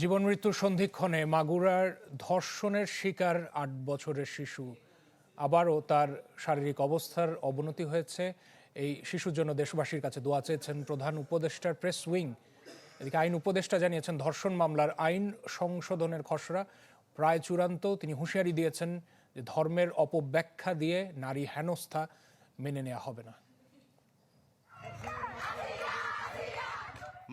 জীবন মৃত্যুর সন্ধিক্ষণে মাগুরার ধর্ষণের শিকার আট বছরের শিশু। আবারও তার শারীরিক অবস্থার অবনতি হয়েছে। এই শিশুর জন্য দেশবাসীর কাছে দোয়া চেয়েছেন প্রধান উপদেষ্টার প্রেস উইং। এদিকে আইন উপদেষ্টা জানিয়েছেন, ধর্ষণ মামলার আইন সংশোধনের খসড়া প্রায় চূড়ান্ত। তিনি হুঁশিয়ারি দিয়েছেন যে ধর্মের অপব্যাখ্যা দিয়ে নারী হেনস্থা মেনে নেওয়া হবে না।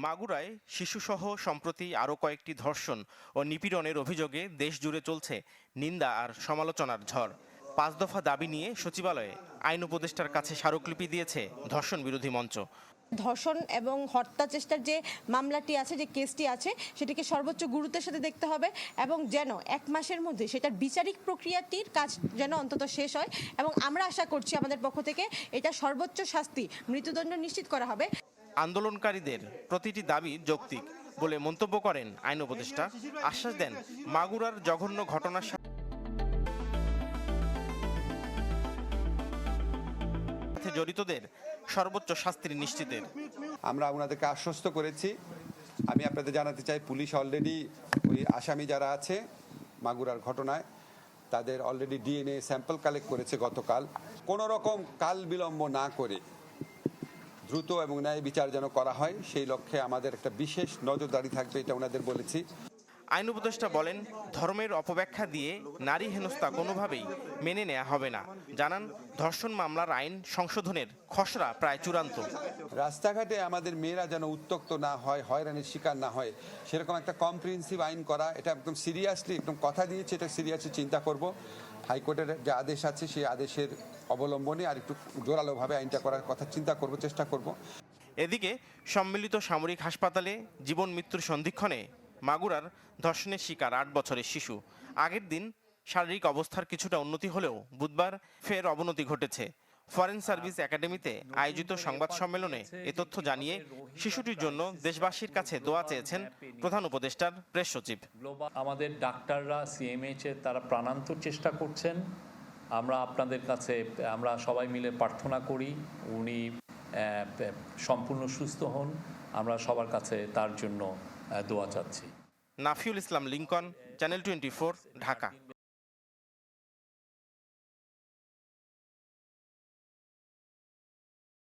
মাগুরায় শিশুসহ সম্প্রতি আরও কয়েকটি ধর্ষণ ও নিপীড়নের অভিযোগে দেশ জুড়ে চলছে নিন্দা আর সমালোচনার ঝড়। পাঁচ দফা দাবি নিয়ে সচিবালয়ে আইন উপদেষ্টার কাছে স্মারকলিপি দিয়েছে ধর্ষণ বিরোধী মঞ্চ। ধর্ষণ এবং হত্যা চেষ্টার যে মামলাটি আছে, যে কেসটি আছে, সেটিকে সর্বোচ্চ গুরুত্বের সাথে দেখতে হবে এবং যেন এক মাসের মধ্যে সেটার বিচারিক প্রক্রিয়াটির কাজ যেন অন্তত শেষ হয় এবং আমরা আশা করছি আমাদের পক্ষ থেকে এটা সর্বোচ্চ শাস্তি, মৃত্যুদণ্ড নিশ্চিত করা হবে। আন্দোলনকারীদের প্রতিটি দাবি যৌক্তিক বলে মন্তব্য করেন আইন উপদেষ্টা। আশ্বাস দেন, মাগুরার জঘন্য ঘটনার সাথে জড়িতদের সর্বোচ্চ শাস্তির নিশ্চিতের। আমরা ওনাদেরকে আশ্বস্ত করেছি। আমি আপনাদের জানাতে চাই, পুলিশ অলরেডি ওই আসামি যারা আছে মাগুরার ঘটনায়, তাদের অলরেডি ডিএনএ স্যাম্পল কালেক্ট করেছে গতকাল। কোনো রকম কাল বিলম্ব না করে দ্রুত এবং ন্যায় বিচার যেন করা হয় সেই লক্ষ্যে আমাদের একটা বিশেষ নজরদারি থাকবে এটা ওনাদের বলেছি। আইন উপদেষ্টা বলেন ধর্মের অপব্যাখ্যা দিয়ে নারী হেনস্থা কোনোভাবেই মেনে নেওয়া হবে না। জানান ধর্ষণ মামলার আইন সংশোধনের খসড়া প্রায় চূড়ান্ত। রাস্তাঘাটে আমাদের মেয়েরা যেন উত্তক্ত না হয় হয়রানির শিকার না হয় সেরকম একটা কম্প্রিহেন্সিভ আইন করা এটা একদম সিরিয়াসলি একদম কথা দিয়েছে এটা সিরিয়াসলি চিন্তা করব। হাইকোর্টের যে আদেশ আছে, সেই আদেশের অবলম্বনে আর একটু জোরালোভাবে আইনটা করার কথা চিন্তা করব, চেষ্টা করব। এদিকে সম্মিলিত সামরিক হাসপাতালে জীবন মৃত্যুর সন্ধিক্ষণে মাগুরার ধর্ষণের শিকার আট বছরের শিশু। আগের দিন শারীরিক অবস্থার কিছুটা উন্নতি হলেও বুধবার ফের অবনতি ঘটেছে। ফরেন সার্ভিস একাডেমিতে আয়োজিত সংবাদ সম্মেলনে এ তথ্য জানিয়ে শিশুটির জন্য দেশবাসীর কাছে দোয়া চেয়েছেন প্রধান উপদেষ্টার প্রেস সচিব। আমাদের ডাক্তাররা সিএমএইচ এর তারা প্রাণান্তর চেষ্টা করছেন। আমরা আপনাদের কাছে আমরা সবাই মিলে প্রার্থনা করি উনি সম্পূর্ণ সুস্থ হন। আমরা সবার কাছে তার জন্য দোয়া চাচ্ছি। Nafiul Islam Lincoln channel twenty Dhaka.